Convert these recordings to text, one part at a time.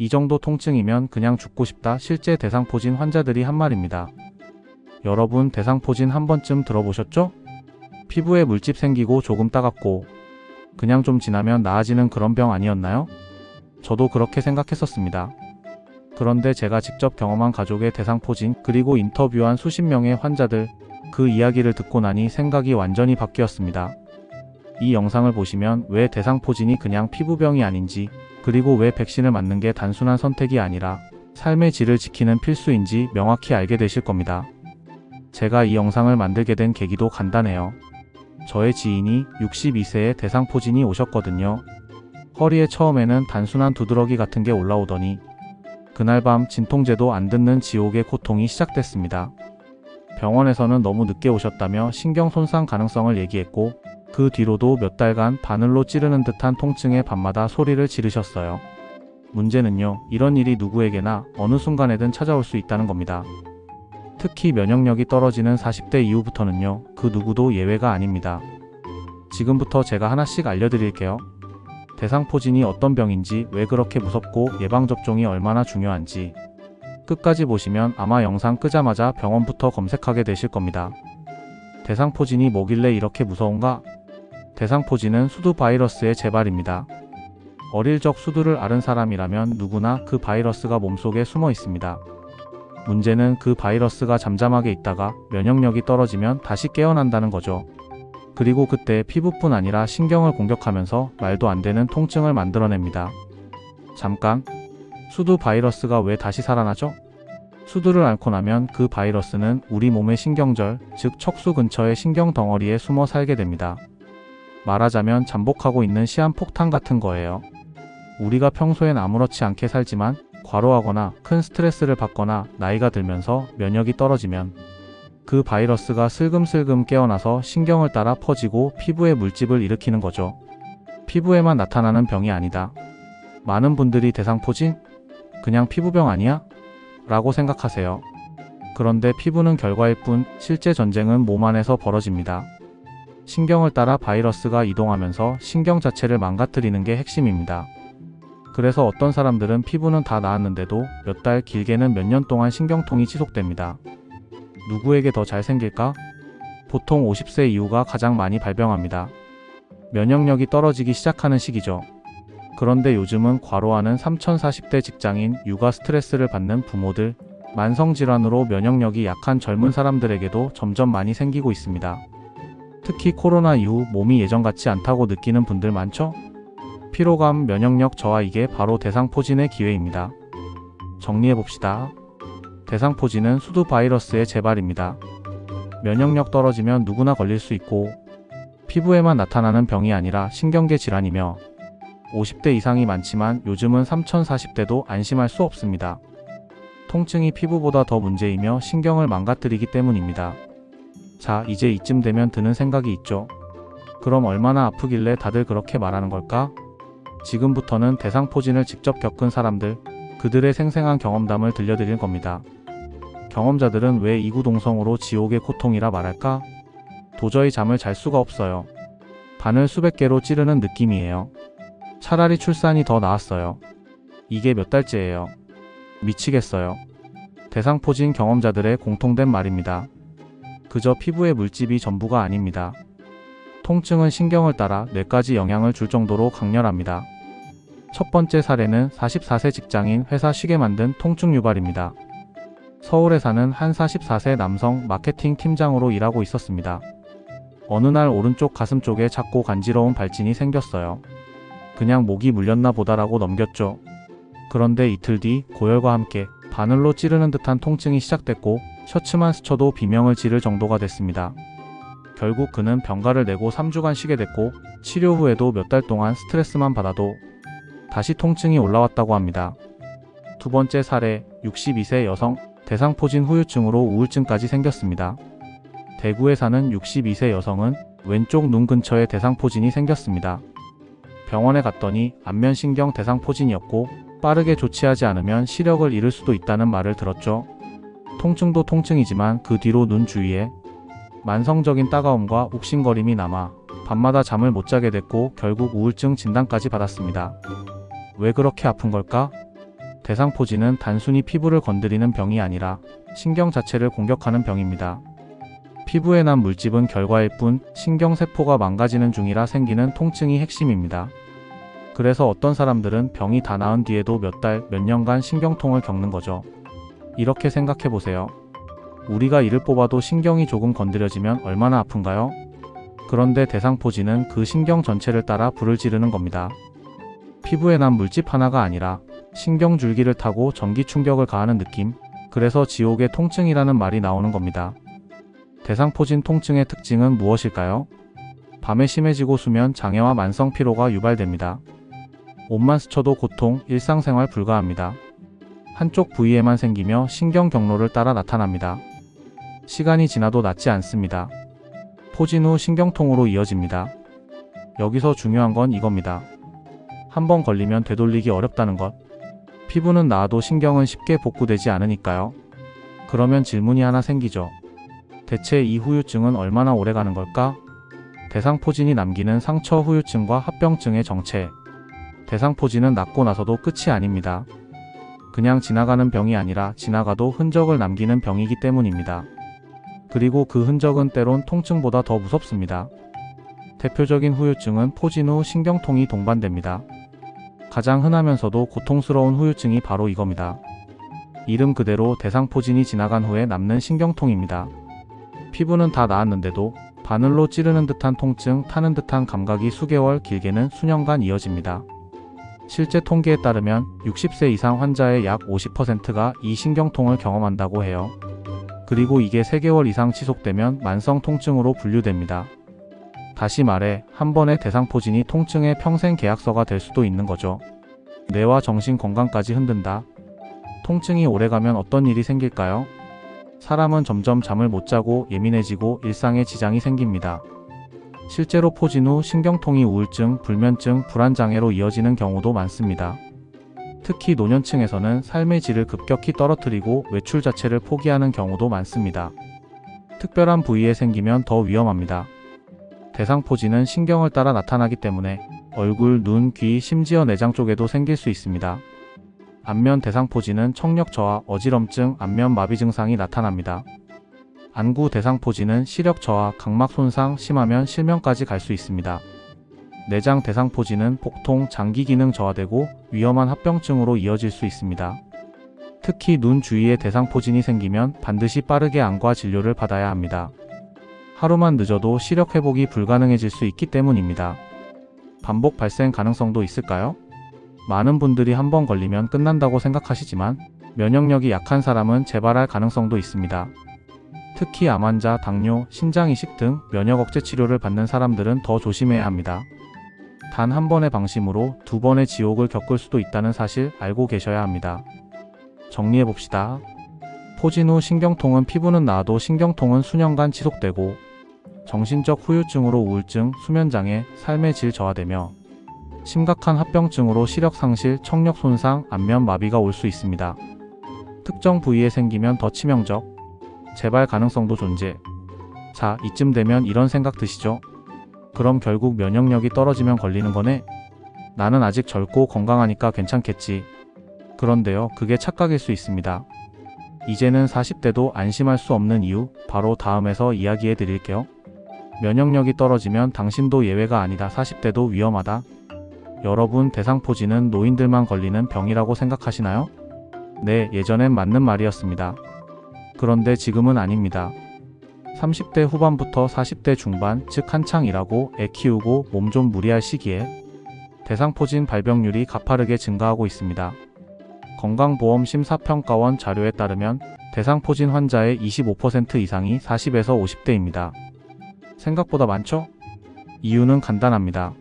이 정도 통증이면 그냥 죽고 싶다 실제 대상포진 환자들이 한 말입니다. 여러분 대상포진 한 번쯤 들어보셨죠? 피부에 물집 생기고 조금 따갑고 그냥 좀 지나면 나아지는 그런 병 아니었나요? 저도 그렇게 생각했었습니다. 그런데 제가 직접 경험한 가족의 대상포진 그리고 인터뷰한 수십 명의 환자들 그 이야기를 듣고 나니 생각이 완전히 바뀌었습니다. 이 영상을 보시면 왜 대상포진이 그냥 피부병이 아닌지 그리고 왜 백신을 맞는 게 단순한 선택이 아니라 삶의 질을 지키는 필수인지 명확히 알게 되실 겁니다. 제가 이 영상을 만들게 된 계기도 간단해요. 저의 지인이 62세에 대상포진이 오셨거든요. 허리에 처음에는 단순한 두드러기 같은 게 올라오더니 그날 밤 진통제도 안 듣는 지옥의 고통이 시작됐습니다. 병원에서는 너무 늦게 오셨다며 신경 손상 가능성을 얘기했고 그 뒤로도 몇 달간 바늘로 찌르는 듯한 통증에 밤마다 소리를 지르셨어요. 문제는요, 이런 일이 누구에게나 어느 순간에든 찾아올 수 있다는 겁니다. 특히 면역력이 떨어지는 40대 이후부터는요, 그 누구도 예외가 아닙니다. 지금부터 제가 하나씩 알려드릴게요. 대상포진이 어떤 병인지, 왜 그렇게 무섭고 예방접종이 얼마나 중요한지. 끝까지 보시면 아마 영상 끄자마자 병원부터 검색하게 되실 겁니다. 대상포진이 뭐길래 이렇게 무서운가? 대상포진은 수두 바이러스의 재발입니다. 어릴 적 수두를 앓은 사람이라면 누구나 그 바이러스가 몸속에 숨어 있습니다. 문제는 그 바이러스가 잠잠하게 있다가 면역력이 떨어지면 다시 깨어난다는 거죠. 그리고 그때 피부뿐 아니라 신경을 공격하면서 말도 안 되는 통증을 만들어냅니다. 잠깐, 수두 바이러스가 왜 다시 살아나죠? 수두를 앓고 나면 그 바이러스는 우리 몸의 신경절, 즉 척수 근처의 신경 덩어리에 숨어 살게 됩니다. 말하자면 잠복하고 있는 시한폭탄 같은 거예요. 우리가 평소엔 아무렇지 않게 살지만 과로하거나 큰 스트레스를 받거나 나이가 들면서 면역이 떨어지면 그 바이러스가 슬금슬금 깨어나서 신경을 따라 퍼지고 피부에 물집을 일으키는 거죠. 피부에만 나타나는 병이 아니다. 많은 분들이 대상포진? 그냥 피부병 아니야? 라고 생각하세요. 그런데 피부는 결과일 뿐 실제 전쟁은 몸 안에서 벌어집니다. 신경을 따라 바이러스가 이동하면서 신경 자체를 망가뜨리는 게 핵심입니다. 그래서 어떤 사람들은 피부는 다 나았는데도 몇 달 길게는 몇 년 동안 신경통이 지속됩니다. 누구에게 더 잘 생길까? 보통 50세 이후가 가장 많이 발병합니다. 면역력이 떨어지기 시작하는 시기죠. 그런데 요즘은 과로하는 3040대 직장인, 육아 스트레스를 받는 부모들, 만성질환으로 면역력이 약한 젊은 사람들에게도 점점 많이 생기고 있습니다. 특히 코로나 이후 몸이 예전 같지 않다고 느끼는 분들 많죠? 피로감, 면역력 저하 이게 바로 대상포진의 기회입니다. 정리해봅시다. 대상포진은 수두 바이러스의 재발입니다. 면역력 떨어지면 누구나 걸릴 수 있고, 피부에만 나타나는 병이 아니라 신경계 질환이며, 50대 이상이 많지만 요즘은 3040대도 안심할 수 없습니다. 통증이 피부보다 더 문제이며 신경을 망가뜨리기 때문입니다. 자, 이제 이쯤 되면 드는 생각이 있죠. 그럼 얼마나 아프길래 다들 그렇게 말하는 걸까? 지금부터는 대상포진을 직접 겪은 사람들, 그들의 생생한 경험담을 들려드릴 겁니다. 경험자들은 왜 이구동성으로 지옥의 고통이라 말할까? 도저히 잠을 잘 수가 없어요. 바늘 수백 개로 찌르는 느낌이에요. 차라리 출산이 더 나았어요. 이게 몇 달째예요. 미치겠어요. 대상포진 경험자들의 공통된 말입니다. 그저 피부의 물집이 전부가 아닙니다. 통증은 신경을 따라 뇌까지 영향을 줄 정도로 강렬합니다. 첫 번째 사례는 44세 직장인 회사 쉬게 만든 통증 유발입니다. 서울에 사는 한 44세 남성 마케팅 팀장으로 일하고 있었습니다. 어느 날 오른쪽 가슴 쪽에 작고 간지러운 발진이 생겼어요. 그냥 목이 물렸나 보다라고 넘겼죠. 그런데 이틀 뒤 고열과 함께 바늘로 찌르는 듯한 통증이 시작됐고 셔츠만 스쳐도 비명을 지를 정도가 됐습니다. 결국 그는 병가를 내고 3주간 쉬게 됐고 치료 후에도 몇 달 동안 스트레스만 받아도 다시 통증이 올라왔다고 합니다. 두 번째 사례 62세 여성 대상포진 후유증으로 우울증까지 생겼습니다. 대구에 사는 62세 여성은 왼쪽 눈 근처에 대상포진이 생겼습니다. 병원에 갔더니 안면신경 대상포진이었고 빠르게 조치하지 않으면 시력을 잃을 수도 있다는 말을 들었죠. 통증도 통증이지만 그 뒤로 눈 주위에 만성적인 따가움과 욱신거림이 남아 밤마다 잠을 못 자게 됐고 결국 우울증 진단까지 받았습니다. 왜 그렇게 아픈 걸까? 대상포진은 단순히 피부를 건드리는 병이 아니라 신경 자체를 공격하는 병입니다. 피부에 난 물집은 결과일 뿐 신경세포가 망가지는 중이라 생기는 통증이 핵심입니다. 그래서 어떤 사람들은 병이 다 나은 뒤에도 몇 달, 몇 년간 신경통을 겪는 거죠. 이렇게 생각해 보세요. 우리가 이를 뽑아도 신경이 조금 건드려지면 얼마나 아픈가요? 그런데 대상포진은 그 신경 전체를 따라 불을 지르는 겁니다. 피부에 난 물집 하나가 아니라 신경줄기를 타고 전기 충격을 가하는 느낌. 그래서 지옥의 통증이라는 말이 나오는 겁니다. 대상포진 통증의 특징은 무엇일까요? 밤에 심해지고 수면 장애와 만성 피로가 유발됩니다. 옷만 스쳐도 고통, 일상생활 불가합니다. 한쪽 부위에만 생기며 신경 경로를 따라 나타납니다. 시간이 지나도 낫지 않습니다. 포진 후 신경통으로 이어집니다. 여기서 중요한 건 이겁니다. 한번 걸리면 되돌리기 어렵다는 것. 피부는 나아도 신경은 쉽게 복구되지 않으니까요. 그러면 질문이 하나 생기죠. 대체 이 후유증은 얼마나 오래 가는 걸까? 대상포진이 남기는 상처 후유증과 합병증의 정체. 대상포진은 낫고 나서도 끝이 아닙니다. 그냥 지나가는 병이 아니라 지나가도 흔적을 남기는 병이기 때문입니다. 그리고 그 흔적은 때론 통증보다 더 무섭습니다. 대표적인 후유증은 포진 후 신경통이 동반됩니다. 가장 흔하면서도 고통스러운 후유증이 바로 이겁니다. 이름 그대로 대상포진이 지나간 후에 남는 신경통입니다. 피부는 다 나았는데도 바늘로 찌르는 듯한 통증, 타는 듯한 감각이 수개월, 길게는 수년간 이어집니다. 실제 통계에 따르면 60세 이상 환자의 약 50%가 이 신경통을 경험한다고 해요. 그리고 이게 3개월 이상 지속되면 만성 통증으로 분류됩니다. 다시 말해, 한 번의 대상포진이 통증의 평생 계약서가 될 수도 있는 거죠. 뇌와 정신 건강까지 흔든다. 통증이 오래가면 어떤 일이 생길까요? 사람은 점점 잠을 못 자고 예민해지고 일상에 지장이 생깁니다. 실제로 포진 후 신경통이 우울증, 불면증, 불안장애로 이어지는 경우도 많습니다. 특히 노년층에서는 삶의 질을 급격히 떨어뜨리고 외출 자체를 포기하는 경우도 많습니다. 특별한 부위에 생기면 더 위험합니다. 대상포진은 신경을 따라 나타나기 때문에 얼굴, 눈, 귀, 심지어 내장 쪽에도 생길 수 있습니다. 안면 대상포진은 청력 저하, 어지럼증, 안면 마비 증상이 나타납니다. 안구 대상포진은 시력 저하, 각막 손상, 심하면 실명까지 갈 수 있습니다. 내장 대상포진은 복통, 장기 기능 저하되고 위험한 합병증으로 이어질 수 있습니다. 특히 눈 주위에 대상포진이 생기면 반드시 빠르게 안과 진료를 받아야 합니다. 하루만 늦어도 시력 회복이 불가능해질 수 있기 때문입니다. 반복 발생 가능성도 있을까요? 많은 분들이 한 번 걸리면 끝난다고 생각하시지만 면역력이 약한 사람은 재발할 가능성도 있습니다. 특히 암 환자, 당뇨, 신장 이식 등 면역 억제 치료를 받는 사람들은 더 조심해야 합니다. 단 한 번의 방심으로 두 번의 지옥을 겪을 수도 있다는 사실 알고 계셔야 합니다. 정리해 봅시다. 포진 후 신경통은 피부는 나아도 신경통은 수년간 지속되고 정신적 후유증으로 우울증, 수면장애, 삶의 질 저하되며 심각한 합병증으로 시력 상실, 청력 손상, 안면 마비가 올 수 있습니다. 특정 부위에 생기면 더 치명적, 재발 가능성도 존재. 자, 이쯤 되면 이런 생각 드시죠? 그럼 결국 면역력이 떨어지면 걸리는 거네? 나는 아직 젊고 건강하니까 괜찮겠지. 그런데요, 그게 착각일 수 있습니다. 이제는 40대도 안심할 수 없는 이유, 바로 다음에서 이야기해 드릴게요. 면역력이 떨어지면 당신도 예외가 아니다. 40대도 위험하다. 여러분, 대상포진은 노인들만 걸리는 병이라고 생각하시나요? 네, 예전엔 맞는 말이었습니다. 그런데 지금은 아닙니다. 30대 후반부터 40대 중반, 즉 한창 일하고 애 키우고 몸 좀 무리할 시기에 대상포진 발병률이 가파르게 증가하고 있습니다. 건강보험 심사평가원 자료에 따르면 대상포진 환자의 25% 이상이 40에서 50대입니다. 생각보다 많죠? 이유는 간단합니다.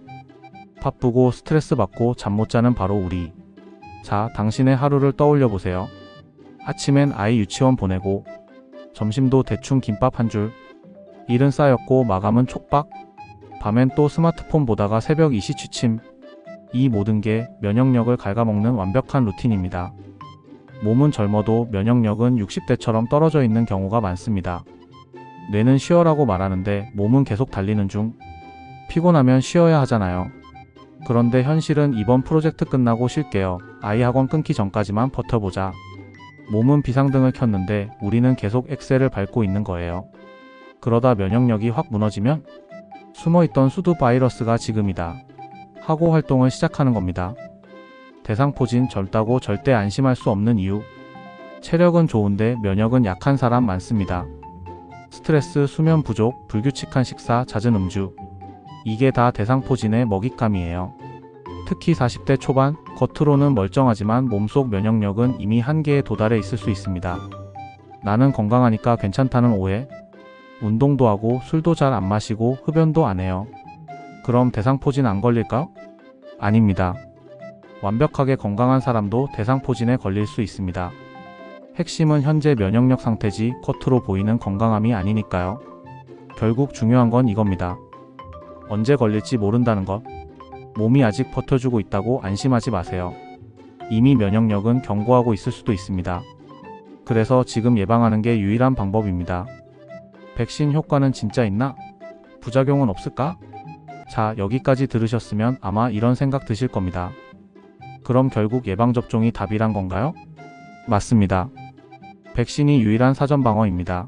바쁘고 스트레스 받고 잠 못 자는 바로 우리. 자, 당신의 하루를 떠올려 보세요. 아침엔 아이 유치원 보내고, 점심도 대충 김밥 한 줄, 일은 쌓였고 마감은 촉박, 밤엔 또 스마트폰 보다가 새벽 2시 취침. 이 모든 게 면역력을 갉아먹는 완벽한 루틴입니다. 몸은 젊어도 면역력은 60대처럼 떨어져 있는 경우가 많습니다. 뇌는 쉬어라고 말하는데 몸은 계속 달리는 중. 피곤하면 쉬어야 하잖아요. 그런데 현실은 이번 프로젝트 끝나고 쉴게요. 아이 학원 끊기 전까지만 버텨보자. 몸은 비상등을 켰는데 우리는 계속 엑셀을 밟고 있는 거예요. 그러다 면역력이 확 무너지면 숨어있던 수두 바이러스가 지금이다. 하고 활동을 시작하는 겁니다. 대상포진 젊다고 절대 안심할 수 없는 이유. 체력은 좋은데 면역은 약한 사람 많습니다. 스트레스, 수면 부족, 불규칙한 식사, 잦은 음주. 이게 다 대상포진의 먹잇감이에요. 특히 40대 초반, 겉으로는 멀쩡하지만 몸속 면역력은 이미 한계에 도달해 있을 수 있습니다. 나는 건강하니까 괜찮다는 오해. 운동도 하고 술도 잘 안 마시고 흡연도 안 해요. 그럼 대상포진 안 걸릴까? 아닙니다. 완벽하게 건강한 사람도 대상포진에 걸릴 수 있습니다. 핵심은 현재 면역력 상태지 겉으로 보이는 건강함이 아니니까요. 결국 중요한 건 이겁니다. 언제 걸릴지 모른다는 것. 몸이 아직 버텨주고 있다고 안심하지 마세요. 이미 면역력은 경고하고 있을 수도 있습니다. 그래서 지금 예방하는 게 유일한 방법입니다. 백신 효과는 진짜 있나? 부작용은 없을까? 자, 여기까지 들으셨으면 아마 이런 생각 드실 겁니다. 그럼 결국 예방접종이 답이란 건가요? 맞습니다. 백신이 유일한 사전 방어입니다.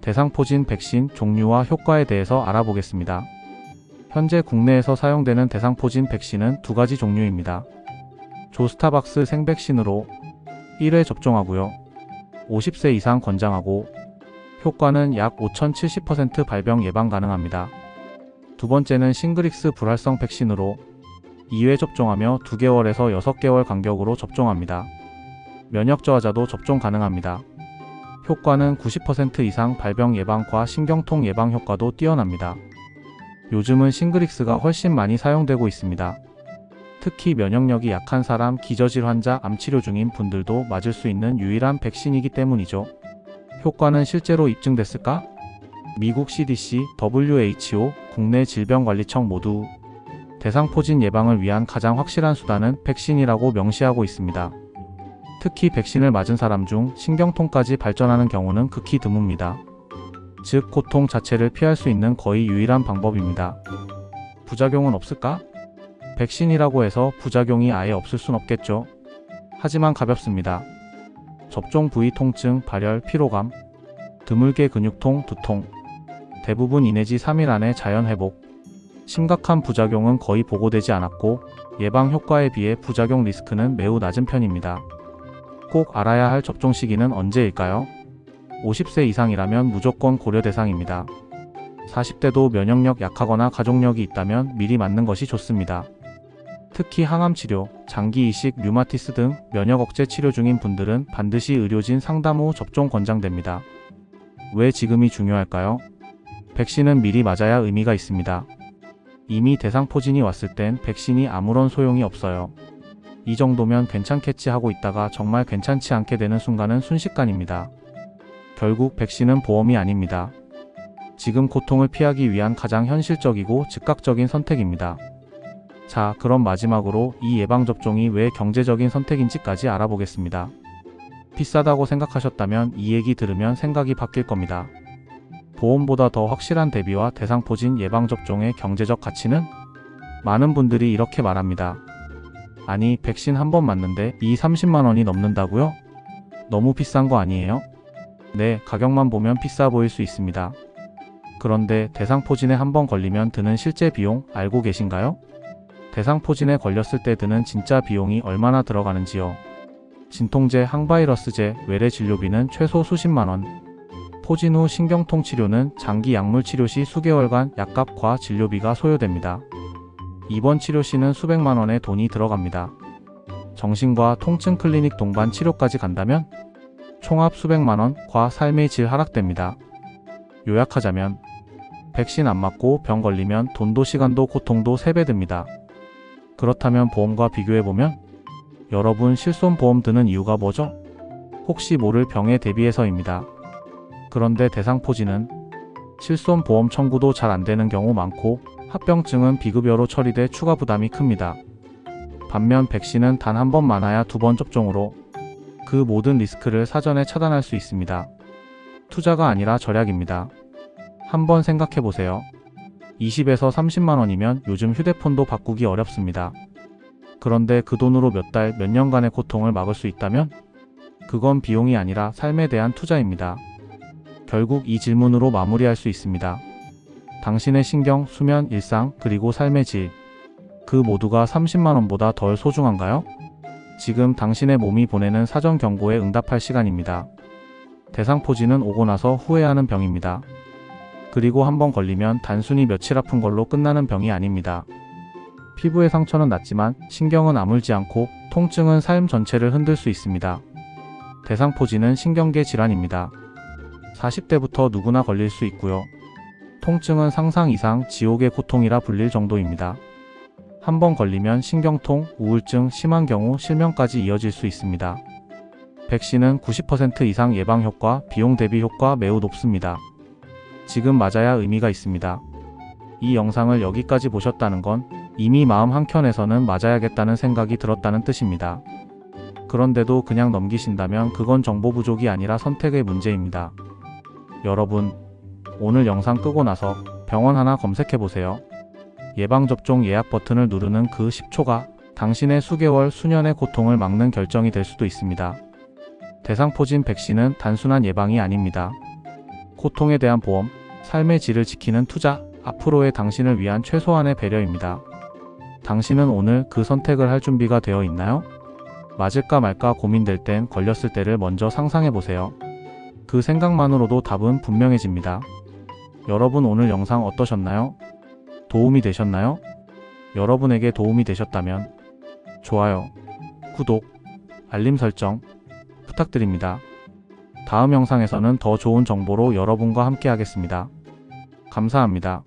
대상포진 백신 종류와 효과에 대해서 알아보겠습니다. 현재 국내에서 사용되는 대상포진 백신은 두 가지 종류입니다. 조스타박스 생백신으로 1회 접종하고요. 50세 이상 권장하고 효과는 약 5070% 발병 예방 가능합니다. 두 번째는 싱그릭스 불활성 백신으로 2회 접종하며 2개월에서 6개월 간격으로 접종합니다. 면역 저하자도 접종 가능합니다. 효과는 90% 이상 발병 예방과 신경통 예방 효과도 뛰어납니다. 요즘은 싱그릭스가 훨씬 많이 사용되고 있습니다. 특히 면역력이 약한 사람, 기저질 환자, 암 치료 중인 분들도 맞을 수 있는 유일한 백신이기 때문이죠. 효과는 실제로 입증됐을까? 미국 CDC, WHO, 국내 질병관리청 모두 대상포진 예방을 위한 가장 확실한 수단은 백신이라고 명시하고 있습니다. 특히 백신을 맞은 사람 중 신경통까지 발전하는 경우는 극히 드뭅니다. 즉, 고통 자체를 피할 수 있는 거의 유일한 방법입니다. 부작용은 없을까? 백신이라고 해서 부작용이 아예 없을 순 없겠죠. 하지만 가볍습니다. 접종 부위 통증, 발열, 피로감, 드물게 근육통, 두통, 대부분 2 내지 3일 안에 자연 회복. 심각한 부작용은 거의 보고되지 않았고 예방 효과에 비해 부작용 리스크는 매우 낮은 편입니다. 꼭 알아야 할 접종 시기는 언제일까요? 50세 이상이라면 무조건 고려 대상입니다. 40대도 면역력 약하거나 가족력이 있다면 미리 맞는 것이 좋습니다. 특히 항암 치료, 장기 이식, 류마티스 등 면역 억제 치료 중인 분들은 반드시 의료진 상담 후 접종 권장됩니다. 왜 지금이 중요할까요? 백신은 미리 맞아야 의미가 있습니다. 이미 대상 포진이 왔을 땐 백신이 아무런 소용이 없어요. 이 정도면 괜찮겠지 하고 있다가 정말 괜찮지 않게 되는 순간은 순식간입니다. 결국 백신은 보험이 아닙니다. 지금 고통을 피하기 위한 가장 현실적이고 즉각적인 선택입니다. 자, 그럼 마지막으로 이 예방접종이 왜 경제적인 선택인지까지 알아보겠습니다. 비싸다고 생각하셨다면 이 얘기 들으면 생각이 바뀔 겁니다. 보험보다 더 확실한 대비와 대상 포진 예방접종의 경제적 가치는? 많은 분들이 이렇게 말합니다. 아니, 백신 한 번 맞는데 이 30만원이 넘는다고요? 너무 비싼 거 아니에요? 네, 가격만 보면 비싸 보일 수 있습니다. 그런데 대상포진에 한번 걸리면 드는 실제 비용 알고 계신가요? 대상포진에 걸렸을 때 드는 진짜 비용이 얼마나 들어가는지요. 진통제, 항바이러스제, 외래 진료비는 최소 수십만 원. 포진 후 신경통 치료는 장기 약물 치료 시 수개월간 약값과 진료비가 소요됩니다. 입원 치료 시는 수백만 원의 돈이 들어갑니다. 정신과 통증 클리닉 동반 치료까지 간다면 총합 수백만 원과 삶의 질 하락됩니다. 요약하자면 백신 안 맞고 병 걸리면 돈도 시간도 고통도 3배 듭니다. 그렇다면 보험과 비교해보면 여러분 실손보험 드는 이유가 뭐죠? 혹시 모를 병에 대비해서입니다. 그런데 대상포진은 실손보험 청구도 잘 안되는 경우 많고 합병증은 비급여로 처리돼 추가 부담이 큽니다. 반면 백신은 단 한 번 많아야 두 번 접종으로 그 모든 리스크를 사전에 차단할 수 있습니다. 투자가 아니라 절약입니다. 한번 생각해 보세요. 20에서 30만 원이면 요즘 휴대폰도 바꾸기 어렵습니다. 그런데 그 돈으로 몇 달, 몇 년간의 고통을 막을 수 있다면? 그건 비용이 아니라 삶에 대한 투자입니다. 결국 이 질문으로 마무리할 수 있습니다. 당신의 신경, 수면, 일상, 그리고 삶의 질. 그 모두가 30만원보다 덜 소중한가요? 지금 당신의 몸이 보내는 사전 경고에 응답할 시간입니다. 대상포진은 오고 나서 후회하는 병입니다. 그리고 한번 걸리면 단순히 며칠 아픈 걸로 끝나는 병이 아닙니다. 피부의 상처는 낫지만 신경은 아물지 않고 통증은 삶 전체를 흔들 수 있습니다. 대상포진은 신경계 질환입니다. 40대부터 누구나 걸릴 수 있고요. 통증은 상상 이상 지옥의 고통이라 불릴 정도입니다. 한 번 걸리면 신경통, 우울증, 심한 경우 실명까지 이어질 수 있습니다. 백신은 90% 이상 예방 효과, 비용 대비 효과 매우 높습니다. 지금 맞아야 의미가 있습니다. 이 영상을 여기까지 보셨다는 건 이미 마음 한켠에서는 맞아야겠다는 생각이 들었다는 뜻입니다. 그런데도 그냥 넘기신다면 그건 정보 부족이 아니라 선택의 문제입니다. 여러분, 오늘 영상 끄고 나서 병원 하나 검색해 보세요. 예방접종 예약 버튼을 누르는 그 10초가 당신의 수개월, 수년의 고통을 막는 결정이 될 수도 있습니다. 대상포진 백신은 단순한 예방이 아닙니다. 고통에 대한 보험, 삶의 질을 지키는 투자, 앞으로의 당신을 위한 최소한의 배려입니다. 당신은 오늘 그 선택을 할 준비가 되어 있나요? 맞을까 말까 고민될 땐 걸렸을 때를 먼저 상상해 보세요. 그 생각만으로도 답은 분명해집니다. 여러분 오늘 영상 어떠셨나요? 도움이 되셨나요? 여러분에게 도움이 되셨다면 좋아요, 구독, 알림 설정 부탁드립니다. 다음 영상에서는 더 좋은 정보로 여러분과 함께 하겠습니다. 감사합니다.